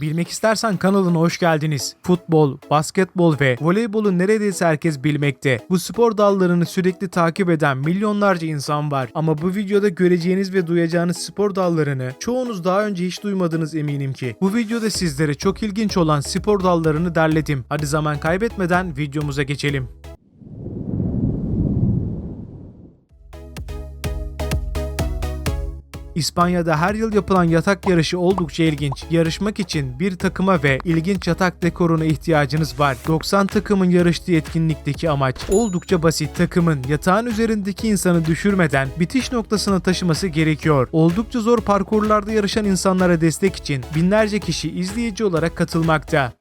Bilmek istersen kanalına hoş geldiniz. Futbol, basketbol ve voleybolu neredeyse herkes bilmekte. Bu spor dallarını sürekli takip eden milyonlarca insan var. Ama bu videoda göreceğiniz ve duyacağınız spor dallarını çoğunuz daha önce hiç duymadınız eminim ki. Bu videoda sizlere çok ilginç olan spor dallarını derledim. Hadi zaman kaybetmeden videomuza geçelim. İspanya'da her yıl yapılan yatak yarışı oldukça ilginç. Yarışmak için bir takıma ve ilginç yatak dekoruna ihtiyacınız var. 90 takımın yarıştığı etkinlikteki amaç oldukça basit. Takımın yatağın üzerindeki insanı düşürmeden bitiş noktasına taşıması gerekiyor. Oldukça zor parkurlarda yarışan insanlara destek için binlerce kişi izleyici olarak katılmakta.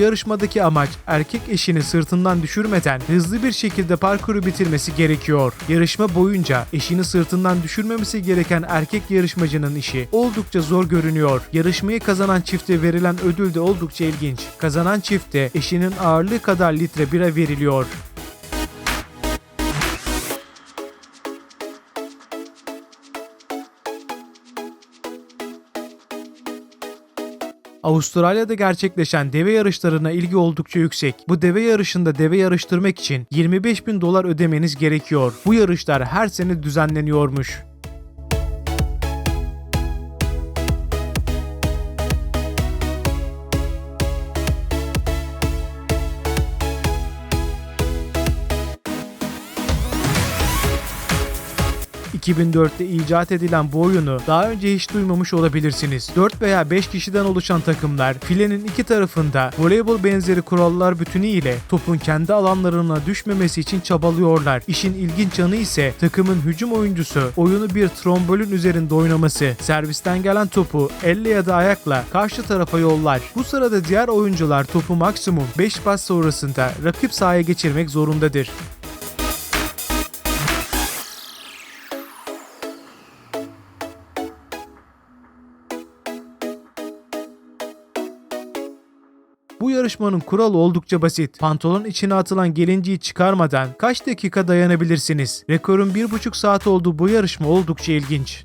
Yarışmadaki amaç erkek eşini sırtından düşürmeden hızlı bir şekilde parkuru bitirmesi gerekiyor. Yarışma boyunca eşini sırtından düşürmemesi gereken erkek yarışmacının işi oldukça zor görünüyor. Yarışmayı kazanan çifte verilen ödül de oldukça ilginç. Kazanan çifte eşinin ağırlığı kadar litre bira veriliyor. Avustralya'da gerçekleşen deve yarışlarına ilgi oldukça yüksek. Bu deve yarışında deve yarıştırmak için 25 bin dolar ödemeniz gerekiyor. Bu yarışlar her sene düzenleniyormuş. ...2004'te icat edilen bu oyunu daha önce hiç duymamış olabilirsiniz. 4 veya 5 kişiden oluşan takımlar filenin iki tarafında voleybol benzeri kurallar bütünü ile topun kendi alanlarına düşmemesi için çabalıyorlar. İşin ilginç yanı ise takımın hücum oyuncusu oyunu bir trombolün üzerinde oynaması. Servisten gelen topu elle ya da ayakla karşı tarafa yollar. Bu sırada diğer oyuncular topu maksimum 5 pas sonrasında rakip sahaya geçirmek zorundadır. Bu yarışmanın kuralı oldukça basit. Pantolon içine atılan gelinciyi çıkarmadan kaç dakika dayanabilirsiniz? Rekorun 1,5 saat olduğu bu yarışma oldukça ilginç.